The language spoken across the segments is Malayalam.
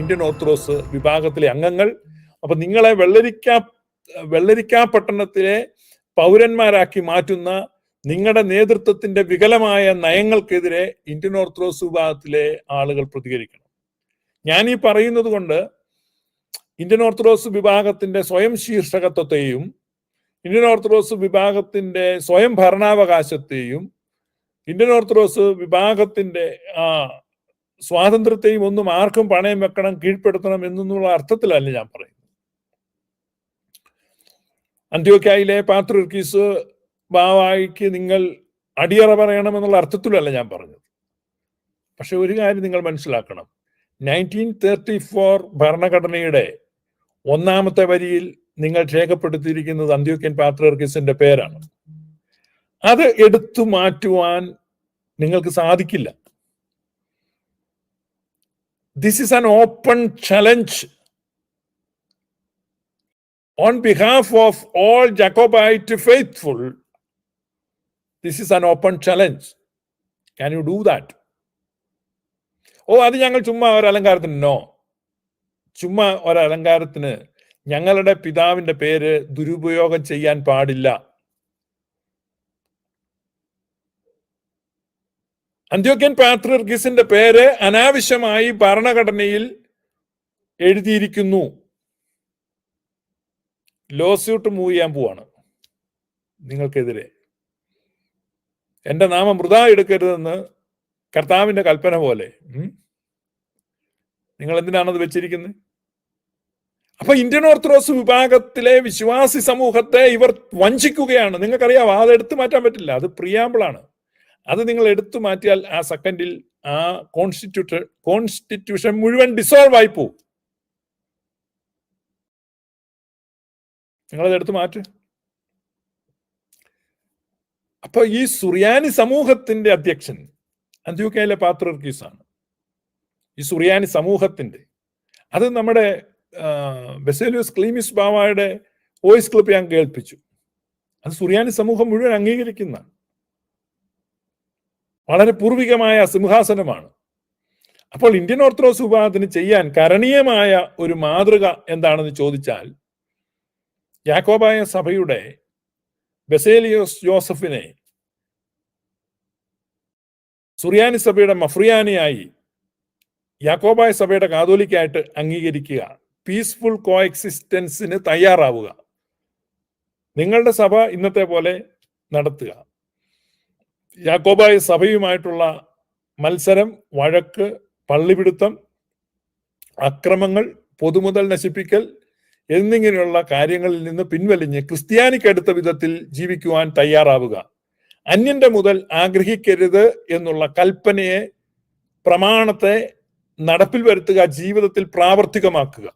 ഇന്ത്യൻ ഓർത്തഡോക്സ് വിഭാഗത്തിലെ അംഗങ്ങൾ. അപ്പൊ നിങ്ങളെ വെള്ളരിക്ക വെള്ളരിക്ക പട്ടണത്തിലെ പൗരന്മാരാക്കി മാറ്റുന്ന നിങ്ങളുടെ നേതൃത്വത്തിന്റെ വികലമായ നയങ്ങൾക്കെതിരെ ഇന്ത്യൻ ഓർത്തഡോക്സ് വിഭാഗത്തിലെ ആളുകൾ പ്രതികരിക്കണം. ഞാൻ ഈ പറയുന്നത് കൊണ്ട് ഇന്ത്യൻ ഓർത്തഡോക്സ് വിഭാഗത്തിന്റെ സ്വയം ശീർഷകത്വത്തെയും ഇന്ത്യൻ ഓർത്തഡോക്സ് വിഭാഗത്തിന്റെ സ്വയം ഭരണാവകാശത്തെയും ഇന്ത്യൻ ഓർത്തഡോക്സ് വിഭാഗത്തിന്റെ ആ സ്വാതന്ത്ര്യത്തെയും ഒന്നും ആർക്കും പണയം വെക്കണം കീഴ്പ്പെടുത്തണം എന്നുള്ള അർത്ഥത്തിലല്ല ഞാൻ പറയുന്നത്. അന്ത്യോക്കായിലെ പാത്രീസ് ബാവായിക്ക് നിങ്ങൾ അടിയറ പറയണമെന്നുള്ള അർത്ഥത്തിലല്ല ഞാൻ പറഞ്ഞത്. പക്ഷെ ഒരു കാര്യം നിങ്ങൾ മനസ്സിലാക്കണം. നയന്റീൻ തേർട്ടി ഫോർ ഭരണഘടനയുടെ ഒന്നാമത്തെ വരിയിൽ നിങ്ങൾ രേഖപ്പെടുത്തിയിരിക്കുന്നത് അന്ത്യോക്യൻ പാത്രീസിന്റെ പേരാണ്. അത് എടുത്തു മാറ്റുവാൻ നിങ്ങൾക്ക് സാധിക്കില്ല. This is an open challenge on behalf of all Jacobite faithful, this is an open challenge. Can you do that? ഓ അത് ഞങ്ങൾ ചുമ്മാ ഒരു അലങ്കാരത്തിന് ചുമ്മാ ഒരു അലങ്കാരത്തിന് ഞങ്ങളുടെ പിതാവിന്റെ പേര് ദുരുപയോഗം ചെയ്യാൻ പാടില്ല അന്ത്യോക്യൻ പാത്രിർഗിസിന്റെ പേര് അനാവശ്യമായി ഭരണഘടനയിൽ എഴുതിയിരിക്കുന്നു. ലോസ്യൂട്ട് മൂവ് ചെയ്യാൻ പോവാണ് നിങ്ങൾക്കെതിരെ. എന്റെ നാമം വൃതാ എടുക്കരുതെന്ന് കർത്താവിന്റെ കൽപ്പന പോലെ. നിങ്ങൾ എന്തിനാണത് വെച്ചിരിക്കുന്നത് അപ്പൊ ഇന്ത്യൻ ഓർത്തഡോക്സ് വിഭാഗത്തിലെ വിശ്വാസി സമൂഹത്തെ ഇവർ വഞ്ചിക്കുകയാണ്. നിങ്ങൾക്കറിയാം അത് എടുത്തു മാറ്റാൻ പറ്റില്ല. അത് പ്രിയാമ്പിളാണ് അത് നിങ്ങൾ എടുത്തു മാറ്റിയാൽ ആ സെക്കൻഡിൽ ആ കോൺസ്റ്റിറ്റ്യൂട്ട് കോൺസ്റ്റിറ്റ്യൂഷൻ മുഴുവൻ ഡിസോൾവ് ആയി പോകും നിങ്ങളത് എടുത്തു മാറ്റ്. അപ്പൊ ഈ സുറിയാനി സമൂഹത്തിന്റെ അധ്യക്ഷൻ അന്ത്യൂക്കയിലെ ആണ് ഈ സുറിയാനി സമൂഹത്തിന്റെ അത് നമ്മുടെ ബെസേലിയസ് ക്ലീമിസ് ബാവയുടെ വോയിസ് ക്ലിപ്പ് ഞാൻ കേൾപ്പിച്ചു. അത് സുറിയാനി സമൂഹം മുഴുവൻ അംഗീകരിക്കുന്ന വളരെ പൂർവികമായ സിംഹാസനമാണ്. അപ്പോൾ ഇന്ത്യൻ ഓർത്തഡോക്സ് വിഭാഗത്തിന് ചെയ്യാൻ കരണീയമായ ഒരു മാതൃക എന്താണെന്ന് ചോദിച്ചാൽ യാക്കോബായ സഭയുടെ ബസേലിയോസ് ജോസഫിനെ സുറിയാനി സഭയുടെ മഫ്രിയാനിയായി യാക്കോബായ സഭയുടെ കാതോലിക്കായിട്ട് അംഗീകരിക്കുക പീസ്ഫുൾ കോ എക്സിസ്റ്റൻസിന് തയ്യാറാവുക. നിങ്ങളുടെ സഭ ഇന്നത്തെ പോലെ നടത്തുക. യാക്കോബായ സഭയുമായിട്ടുള്ള മത്സരം വഴക്ക് പള്ളിപിടുത്തം അക്രമങ്ങൾ പൊതുമുതൽ നശിപ്പിക്കൽ എന്നിങ്ങനെയുള്ള കാര്യങ്ങളിൽ നിന്ന് പിൻവലിഞ്ഞ് ക്രിസ്ത്യാനിക്കടുത്ത വിധത്തിൽ ജീവിക്കുവാൻ തയ്യാറാവുക. അന്യന്റെ മുതൽ ആഗ്രഹിക്കരുത് എന്നുള്ള കൽപ്പനയെ പ്രമാണത്തെ നടപ്പിൽ വരുത്തുക ജീവിതത്തിൽ പ്രാവർത്തികമാക്കുക.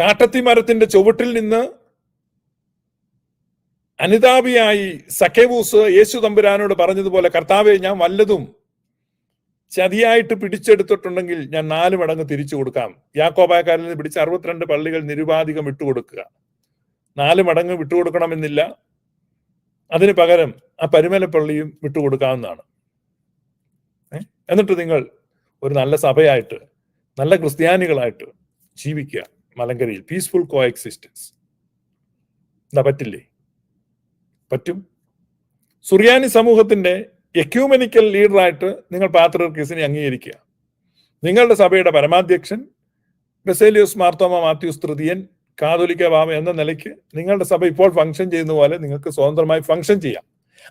കാട്ടത്തി മരത്തിന്റെ ചുവട്ടിൽ നിന്ന് അനിതാപിയായി സഖേബൂസ് യേശു തമ്പുരാനോട് പറഞ്ഞതുപോലെ കർത്താവെ ഞാൻ വല്ലതും ചതിയായിട്ട് പിടിച്ചെടുത്തിട്ടുണ്ടെങ്കിൽ ഞാൻ നാല് മടങ്ങ് തിരിച്ചു കൊടുക്കാം. യാക്കോബായക്കാരിൽ നിന്ന് പിടിച്ച അറുപത്തിരണ്ട് പള്ളികൾ നിരുപാധികം വിട്ടുകൊടുക്കുക നാല് മടങ്ങ് വിട്ടുകൊടുക്കണമെന്നില്ല. അതിന് പകരം ആ പരിമല പള്ളിയും വിട്ടുകൊടുക്കാവുന്നതാണ് എന്നിട്ട് നിങ്ങൾ ഒരു നല്ല സഭയായിട്ട് നല്ല ക്രിസ്ത്യാനികളായിട്ട് ജീവിക്കുക. മലങ്കരയിൽ. പീസ്ഫുൾ കോ എക്സിസ്റ്റൻസ് എന്താ പറ്റില്ലേ? പറ്റും. സുറിയാനി സമൂഹത്തിന്റെ എക്യൂമെനിക്കൽ ലീഡറായിട്ട് നിങ്ങൾ പാത്രീസിനെ അംഗീകരിക്കുക. നിങ്ങളുടെ സഭയുടെ പരമാധ്യക്ഷൻ ബെസേലിയോസ് മാർത്തോമ മാത്യൂസ് തൃതീയൻ കാതോലിക്ക ബാമ എന്ന നിലയ്ക്ക് നിങ്ങളുടെ സഭ ഇപ്പോൾ ഫംഗ്ഷൻ ചെയ്യുന്ന പോലെ നിങ്ങൾക്ക് സ്വതന്ത്രമായി ഫംഗ്ഷൻ ചെയ്യാം.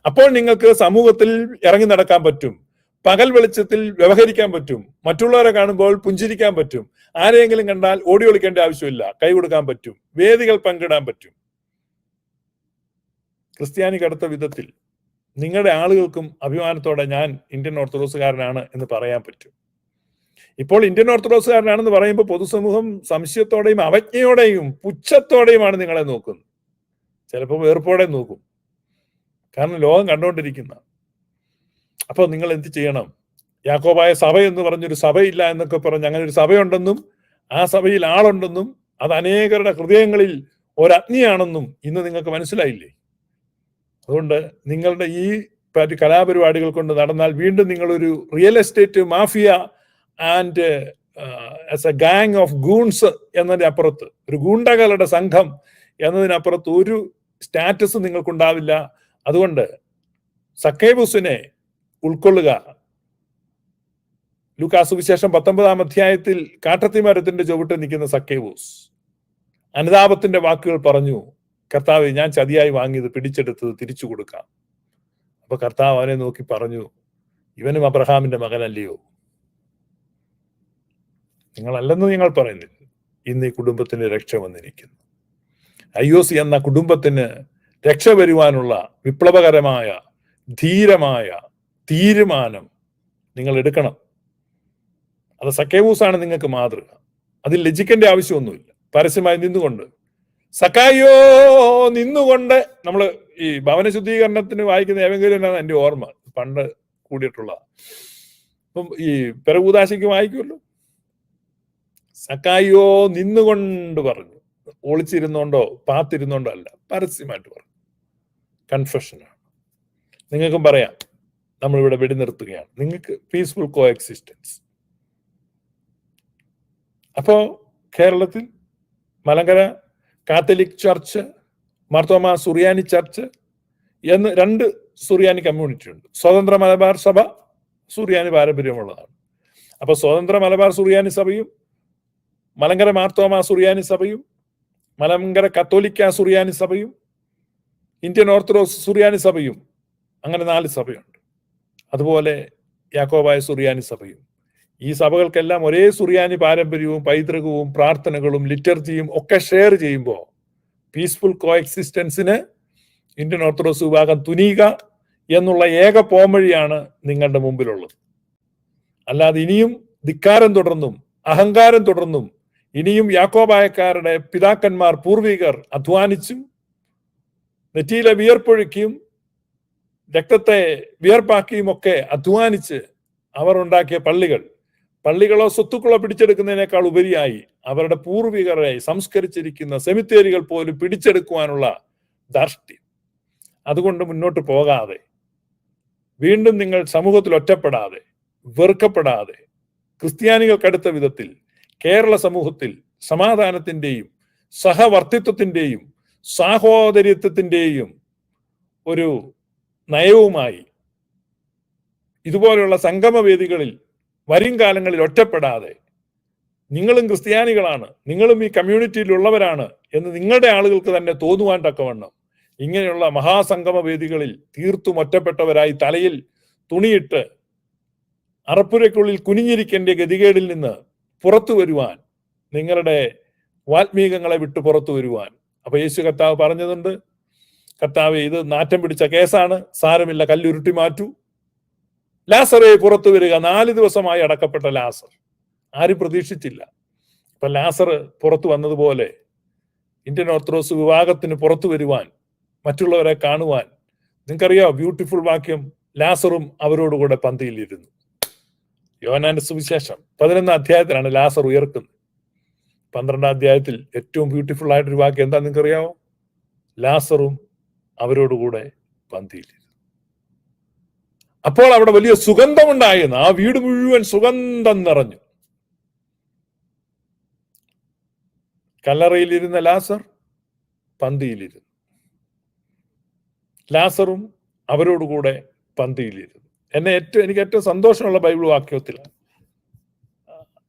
അപ്പോൾ നിങ്ങൾക്ക് സമൂഹത്തിൽ ഇറങ്ങി നടക്കാൻ പറ്റും. പകൽ വെളിച്ചത്തിൽ വ്യവഹരിക്കാൻ പറ്റും. മറ്റുള്ളവരെ കാണുമ്പോൾ പുഞ്ചിരിക്കാൻ പറ്റും. ആരെയെങ്കിലും കണ്ടാൽ ഓടി ഒളിക്കേണ്ട ആവശ്യമില്ല. കൈ കൊടുക്കാൻ പറ്റും. വേദികൾ പങ്കിടാൻ പറ്റും. ക്രിസ്ത്യാനിക്ക് കടത്ത വിധത്തിൽ നിങ്ങളുടെ ആളുകൾക്കും അഭിമാനത്തോടെ ഞാൻ ഇന്ത്യൻ ഓർത്തഡോക്സുകാരനാണ് എന്ന് പറയാൻ പറ്റും. ഇപ്പോൾ ഇന്ത്യൻ ഓർത്തഡോക്സുകാരനാണെന്ന് പറയുമ്പോൾ പൊതുസമൂഹം സംശയത്തോടെയും അവജ്ഞയോടെയും പുച്ഛത്തോടെയുമാണ് നിങ്ങളെ നോക്കുന്നത്. ചിലപ്പോൾ വേർപ്പോടെ നോക്കും. കാരണം ലോകം കണ്ടുകൊണ്ടിരിക്കുന്ന. അപ്പോൾ നിങ്ങൾ എന്ത് ചെയ്യണം? യാക്കോബായ സഭ എന്ന് പറഞ്ഞൊരു സഭയില്ല എന്നൊക്കെ പറഞ്ഞ് അങ്ങനെ ഒരു സഭയുണ്ടെന്നും ആ സഭയിൽ ആളുണ്ടെന്നും അത് അനേകരുടെ ഹൃദയങ്ങളിൽ ഒരഗ്നിയാണെന്നും ഇന്ന് നിങ്ങൾക്ക് മനസ്സിലായില്ലേ? അതുകൊണ്ട് നിങ്ങളുടെ ഈ കലാപരിപാടികൾ കൊണ്ട് നടന്നാൽ വീണ്ടും നിങ്ങളൊരു real estate mafia and as a gang of goons എന്നതിനപ്പുറത്ത് ഒരു ഗൂണ്ടകളുടെ സംഘം എന്നതിനപ്പുറത്ത് ഒരു സ്റ്റാറ്റസ് നിങ്ങൾക്കുണ്ടാവില്ല. അതുകൊണ്ട് സക്കേബുസിനെ ഉൾക്കൊള്ളുക. ലൂക്കാസ് വിശേഷം പത്തൊമ്പതാം അധ്യായത്തിൽ കാട്ടത്തിമരത്തിന്റെ ചുവട്ടിൽ ചുവട്ട് നിൽക്കുന്ന സക്കേബൂസ് അനുതാപത്തിന്റെ വാക്കുകൾ പറഞ്ഞു. കർത്താവ് ഞാൻ ചതിയായി വാങ്ങിയത് പിടിച്ചെടുത്തത് തിരിച്ചു കൊടുക്കാം. അപ്പൊ കർത്താവ് അവനെ നോക്കി പറഞ്ഞു ഇവനും അബ്രഹാമിന്റെ മകനല്ലയോ? നിങ്ങളല്ലെന്ന് നിങ്ങൾ പറയുന്നില്ല. ഇന്ന് ഈ കുടുംബത്തിന് രക്ഷ വന്നിരിക്കുന്നു. ഐഒസി എന്ന കുടുംബത്തിന് രക്ഷ വരുവാനുള്ള വിപ്ലവകരമായ ധീരമായ തീരുമാനം നിങ്ങൾ എടുക്കണം. അത് സക്കേവൂസാണ് നിങ്ങൾക്ക് മാതൃക. അതിൽ ലജിക്കേണ്ട ആവശ്യമൊന്നുമില്ല. പരസ്യമായി നിന്നുകൊണ്ട് സക്കായോ നിന്നുകൊണ്ട് നമ്മൾ ഈ ഭവന ശുദ്ധീകരണത്തിന് വായിക്കുന്ന ഏതെങ്കിലും എന്റെ ഓർമ്മ? പണ്ട് കൂടിയിട്ടുള്ള. അപ്പം ഈ പെരകൂതാശിക്ക് വായിക്കുമല്ലോ? സക്കായോ നിന്നുകൊണ്ട് പറഞ്ഞു. ഒളിച്ചിരുന്നോണ്ടോ പാത്തിരുന്നോണ്ടോ അല്ല പരസ്യമായിട്ട് പറഞ്ഞു. കൺഫെഷനാണ് നിങ്ങൾക്കും പറയാം നമ്മളിവിടെ വെടി നിർത്തുകയാണ് നിങ്ങൾക്ക് പീസ്ഫുൾ കോ എക്സിസ്റ്റൻസ് അപ്പോ കേരളത്തിൽ Malankara Catholic church Marthoma Suriyani church എന്ന് രണ്ട് സുറിയാനി കമ്മ്യൂണിറ്റി ഉണ്ട്. സ്വതന്ത്ര മലബാർ സഭ സുറിയാനി പാരമ്പര്യമുള്ളതാണ്. അപ്പൊ സ്വതന്ത്ര മലബാർ സുറിയാനി സഭയും മലങ്കര മാർത്തോമ സുറിയാനി സഭയും മലങ്കര കത്തോലിക്ക സുറിയാനി സഭയും ഇന്ത്യൻ ഓർത്തഡോക്സ് സുറിയാനി സഭയും അങ്ങനെ നാല് സഭയുണ്ട്. അതുപോലെ യാക്കോബായ സുറിയാനി സഭയും. ഈ സഭകൾക്കെല്ലാം ഒരേ സുറിയാനി പാരമ്പര്യവും പൈതൃകവും പ്രാർത്ഥനകളും ലിറ്റർജിയും ഒക്കെ ഷെയർ ചെയ്യുമ്പോൾ പീസ്ഫുൾ കോ എക്സിസ്റ്റൻസിന് ഇന്ത്യൻ ഓർത്തഡോക്സ് വിഭാഗം തുനിയുക എന്നുള്ള ഏക പോംവഴിയാണ് നിങ്ങളുടെ മുമ്പിലുള്ളത്. അല്ലാതെ ഇനിയും ധിക്കാരം തുടർന്നും അഹങ്കാരം തുടർന്നും ഇനിയും യാക്കോബായക്കാരുടെ പിതാക്കന്മാർ പൂർവികർ അധ്വാനിച്ചും നെറ്റിയിലെ വിയർപ്പൊഴുക്കിയും രക്തത്തെ വിയർപ്പാക്കിയും ഒക്കെ അധ്വാനിച്ച് അവർ ഉണ്ടാക്കിയ പള്ളികൾ പള്ളികളോ സ്വത്തുക്കളോ പിടിച്ചെടുക്കുന്നതിനേക്കാൾ ഉപരിയായി അവരുടെ പൂർവികരെ സംസ്കരിച്ചിരിക്കുന്ന സെമിത്തേരികൾ പോലും പിടിച്ചെടുക്കുവാനുള്ള ധാർഷ്ട്യം അതുകൊണ്ട് മുന്നോട്ട് പോകാതെ വീണ്ടും നിങ്ങൾ സമൂഹത്തിൽ ഒറ്റപ്പെടാതെ വെറുക്കപ്പെടാതെ ക്രിസ്ത്യാനികൾക്കടുത്ത വിധത്തിൽ കേരള സമൂഹത്തിൽ സമാധാനത്തിന്റെയും സഹവർത്തിത്വത്തിന്റെയും സാഹോദര്യത്വത്തിന്റെയും ഒരു നയവുമായി ഇതുപോലെയുള്ള സംഗമവേദികളിൽ വരും കാലങ്ങളിൽ ഒറ്റപ്പെടാതെ നിങ്ങളും ക്രിസ്ത്യാനികളാണ് നിങ്ങളും ഈ കമ്മ്യൂണിറ്റിയിലുള്ളവരാണ് എന്ന് നിങ്ങളുടെ ആളുകൾക്ക് തന്നെ തോന്നുവാൻ തക്കവണ്ണം ഇങ്ങനെയുള്ള മഹാസംഗമ വേദികളിൽ തീർത്തും ഒറ്റപ്പെട്ടവരായി തലയിൽ തുണിയിട്ട് അറപ്പുരയ്ക്കുള്ളിൽ കുനിഞ്ഞിരിക്കേണ്ട ഗതികേടിൽ നിന്ന് പുറത്തു വരുവാൻ നിങ്ങളുടെ വാത്മീകങ്ങളെ വിട്ടു പുറത്തു വരുവാൻ. അപ്പൊ യേശു കർത്താവ് പറഞ്ഞതുണ്ട് കർത്താവ് ഇത് നാറ്റം പിടിച്ച കേസാണ് സാരമില്ല കല്ലുരുട്ടി മാറ്റൂ. ലാസറെ പുറത്തു വരിക. നാല് ദിവസമായി അടക്കപ്പെട്ട ലാസർ. ആരും പ്രതീക്ഷിച്ചില്ല. ഇപ്പൊ ലാസർ പുറത്തു വന്നതുപോലെ ഇന്ത്യൻ ഓർത്തഡോക്സ് വിഭാഗത്തിന് പുറത്തു വരുവാൻ മറ്റുള്ളവരെ കാണുവാൻ നിങ്ങൾക്കറിയാം ബ്യൂട്ടിഫുൾ വാക്യം ലാസറും അവരോടുകൂടെ പന്തിയിലിരുന്നു. യോനാന്റെ സുവിശേഷം പതിനൊന്നാം അധ്യായത്തിലാണ് ലാസർ ഉയർക്കുന്നത്. പന്ത്രണ്ടാം അധ്യായത്തിൽ ഏറ്റവും ബ്യൂട്ടിഫുൾ ആയിട്ടൊരു വാക്യം എന്താ നിങ്ങൾക്കറിയാമോ ലാസറും അവരോടുകൂടെ പന്തിയിലിരുന്നു. അപ്പോൾ അവിടെ വലിയ സുഗന്ധമുണ്ടായിരുന്നു ആ വീട് മുഴുവൻ സുഗന്ധം നിറഞ്ഞു. കല്ലറയിലിരുന്ന ലാസർ പന്തിയിലിരുന്നു. ലാസറും അവരോടുകൂടെ പന്തിയിലിരുന്നു. എന്നെ ഏറ്റവും എനിക്ക് ഏറ്റവും സന്തോഷമുള്ള ബൈബിൾ വാക്യത്തിലാണ്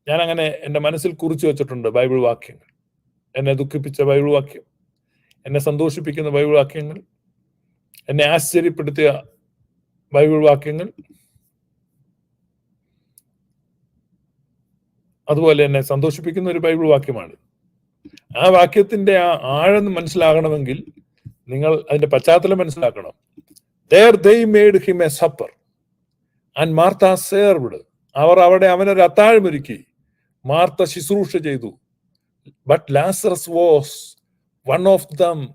ഞാൻ അങ്ങനെ എന്റെ മനസ്സിൽ കുറിച്ചു വെച്ചിട്ടുണ്ട് ബൈബിൾ വാക്യങ്ങൾ. എന്നെ ദുഃഖിപ്പിച്ച ബൈബിൾ വാക്യം എന്നെ സന്തോഷിപ്പിക്കുന്ന ബൈബിൾ വാക്യങ്ങൾ എന്നെ ആശ്ചര്യപ്പെടുത്തിയ ബൈബിൾ വാക്യങ്ങൾ അതുപോലെ തന്നെ സന്തോഷിപ്പിക്കുന്ന ഒരു ബൈബിൾ വാക്യമാണ് ആ വാക്യത്തിന്റെ ആ ആഴം മനസ്സിലാകണമെങ്കിൽ നിങ്ങൾ അതിന്റെ പശ്ചാത്തലം മനസ്സിലാക്കണം. There they made him a supper and Martha served അവർ അവിടെ അവനൊരു അത്താഴമൊരുക്കി മാർത്ത ശുശ്രൂഷ ചെയ്തു. But Lazarus was one of them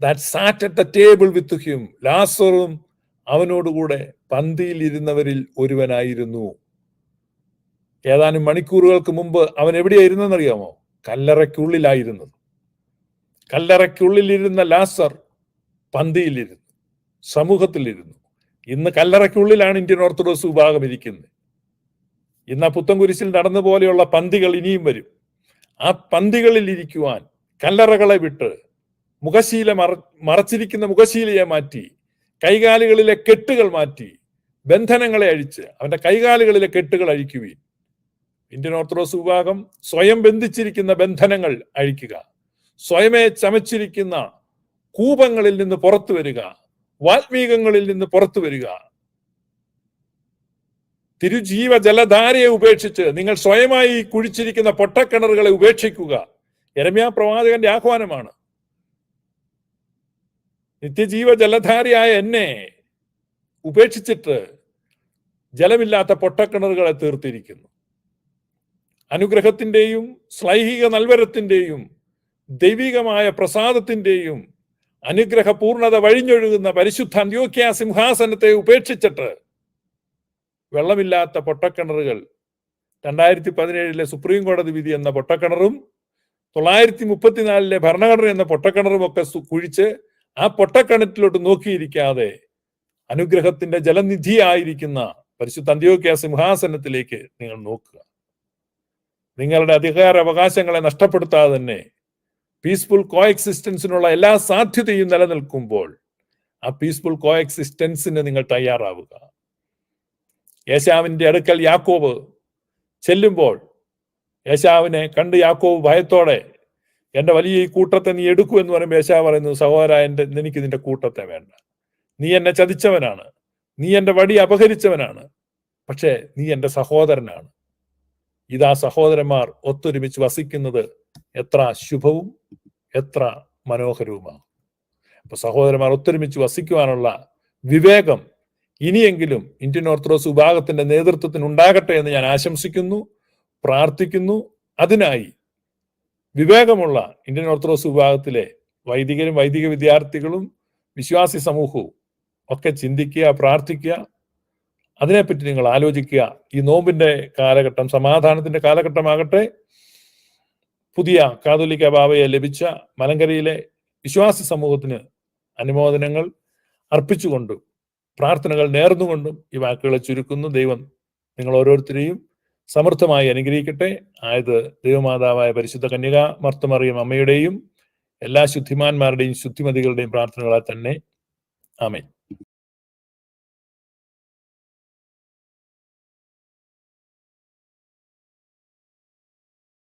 that sat at the table with him ലാസറും അവനോടുകൂടെ പന്തിയിൽ ഇരുന്നവരിൽ ഒരുവനായിരുന്നു. ഏതാനും മണിക്കൂറുകൾക്ക് മുമ്പ് അവൻ എവിടെയായിരുന്നു എവിടെയായിരുന്നെന്നറിയാമോ? കല്ലറയ്ക്കുള്ളിലായിരുന്നത്. കല്ലറയ്ക്കുള്ളിലിരുന്ന ലാസർ പന്തിയിലിരുന്നു. സമൂഹത്തിലിരുന്നു. ഇന്ന് കല്ലറയ്ക്കുള്ളിലാണ് ഇന്ത്യൻ ഓർത്തഡോക്സ് വിഭാഗം ഇരിക്കുന്നത്. ഇന്ന് ആ പുത്തൻകുരിശിൽ നടന്ന പോലെയുള്ള പന്തികൾ ഇനിയും വരും. ആ പന്തികളിൽ ഇരിക്കുവാൻ കല്ലറകളെ വിട്ട് മുഖശീല മറ മറച്ചിരിക്കുന്ന മുഖശീലയെ മാറ്റി കൈകാലുകളിലെ കെട്ടുകൾ മാറ്റി ബന്ധനങ്ങളെ അഴിച്ച് അവന്റെ കൈകാലുകളിലെ കെട്ടുകൾ അഴിക്കുവീൻ. ഇന്ത്യൻ ഓർത്തഡോക്സ് വിഭാഗം സ്വയം ബന്ധിച്ചിരിക്കുന്ന ബന്ധനങ്ങൾ അഴിക്കുക. സ്വയമേ ചമച്ചിരിക്കുന്ന കൂപങ്ങളിൽ നിന്ന് പുറത്തു വരിക. വാൽമീകങ്ങളിൽ നിന്ന് പുറത്തു വരിക. തിരുജീവ ജലധാരയെ ഉപേക്ഷിച്ച് നിങ്ങൾ സ്വയമായി കുഴിച്ചിരിക്കുന്ന പൊട്ടക്കിണറുകളെ ഉപേക്ഷിക്കുക. എരമ്യാ പ്രവാചകന്റെ ആഹ്വാനമാണ്. നിത്യജീവ ജലധാരിയായ എന്നെ ഉപേക്ഷിച്ചിട്ട് ജലമില്ലാത്ത പൊട്ടക്കിണറുകളെ തീർത്തിരിക്കുന്നു. അനുഗ്രഹത്തിന്റെയും ശ്ലൈഹിക നൽവരത്തിന്റെയും ദൈവികമായ പ്രസാദത്തിന്റെയും അനുഗ്രഹപൂർണത വഴിഞ്ഞൊഴുകുന്ന പരിശുദ്ധ അന്ത്യോക്യ സിംഹാസനത്തെ ഉപേക്ഷിച്ചിട്ട് വെള്ളമില്ലാത്ത പൊട്ടക്കിണറുകൾ രണ്ടായിരത്തി പതിനേഴിലെ സുപ്രീം കോടതി വിധി എന്ന പൊട്ടക്കിണറും തൊള്ളായിരത്തി മുപ്പത്തിനാലിലെ ഭരണഘടന എന്ന പൊട്ടക്കിണറും ഒക്കെ കുഴിച്ച് ആ പൊട്ടക്കിണറ്റിലോട്ട് നോക്കിയിരിക്കാതെ അനുഗ്രഹത്തിന്റെ ജലനിധിയായിരിക്കുന്ന പരിശുദ്ധ അന്ത്യോക്യ സിംഹാസനത്തിലേക്ക് നിങ്ങൾ നോക്കുക. നിങ്ങളുടെ അധികാര അവകാശങ്ങളെ നഷ്ടപ്പെടുത്താതെ തന്നെ പീസ്ഫുൾ കോ എക്സിസ്റ്റൻസിനുള്ള എല്ലാ സാധ്യതയും നിലനിൽക്കുമ്പോൾ ആ പീസ്ഫുൾ കോ എക്സിസ്റ്റൻസിന് നിങ്ങൾ തയ്യാറാവുക. യേശാവിന്റെ അടുക്കൽ യാക്കോബ് ചെല്ലുമ്പോൾ യേശാവിനെ കണ്ട് യാക്കോബ് ഭയത്തോടെ എന്റെ വലിയ ഈ കൂട്ടത്തെ നീ എടുക്കൂ എന്ന് പറയുമ്പോൾ യേശാവ് പറയുന്നു സഹോദര എന്റെ എനിക്ക് നിന്റെ കൂട്ടത്തെ വേണ്ട. നീ എന്നെ ചതിച്ചവനാണ്. നീ എന്റെ വടി അപഹരിച്ചവനാണ്. പക്ഷേ നീ എന്റെ സഹോദരനാണ്. ഇതാ സഹോദരന്മാർ ഒത്തൊരുമിച്ച് വസിക്കുന്നത് എത്ര ശുഭവും എത്ര മനോഹരവുമാണ്. അപ്പൊ സഹോദരന്മാർ ഒത്തൊരുമിച്ച് വസിക്കുവാനുള്ള വിവേകം ഇനിയെങ്കിലും ഇന്ത്യൻ ഓർത്തഡോക്സ് വിഭാഗത്തിന്റെ നേതൃത്വത്തിന് ഉണ്ടാകട്ടെ എന്ന് ഞാൻ ആശംസിക്കുന്നു പ്രാർത്ഥിക്കുന്നു. അതിനായി വിവേകമുള്ള ഇന്ത്യൻ ഓർത്തഡോക്സ് വിഭാഗത്തിലെ വൈദികരും വൈദിക വിദ്യാർത്ഥികളും വിശ്വാസി സമൂഹവും ഒക്കെ ചിന്തിക്കുക പ്രാർത്ഥിക്കുക. അതിനെപ്പറ്റി നിങ്ങൾ ആലോചിക്കുക. ഈ നോമ്പിന്റെ കാലഘട്ടം സമാധാനത്തിന്റെ കാലഘട്ടമാകട്ടെ. പുതിയ കാതോലിക്ക ബാബയെ ലഭിച്ച മലങ്കരയിലെ വിശ്വാസി സമൂഹത്തിന് അനുമോദനങ്ങൾ അർപ്പിച്ചുകൊണ്ടും പ്രാർത്ഥനകൾ നേർന്നുകൊണ്ടും ഈ വാക്കുകളെ ചുരുക്കുന്നു. ദൈവം നിങ്ങൾ ഓരോരുത്തരെയും സമൃദ്ധമായി അനുഗ്രഹിക്കട്ടെ. ആയത് ദൈവമാതാവായ പരിശുദ്ധ കന്യക മർത്തമറിയം അമ്മയുടെയും എല്ലാ ശുദ്ധിമാന്മാരുടെയും ശുദ്ധിമതികളുടെയും പ്രാർത്ഥനകളാൽ തന്നെ. ആമേൻ.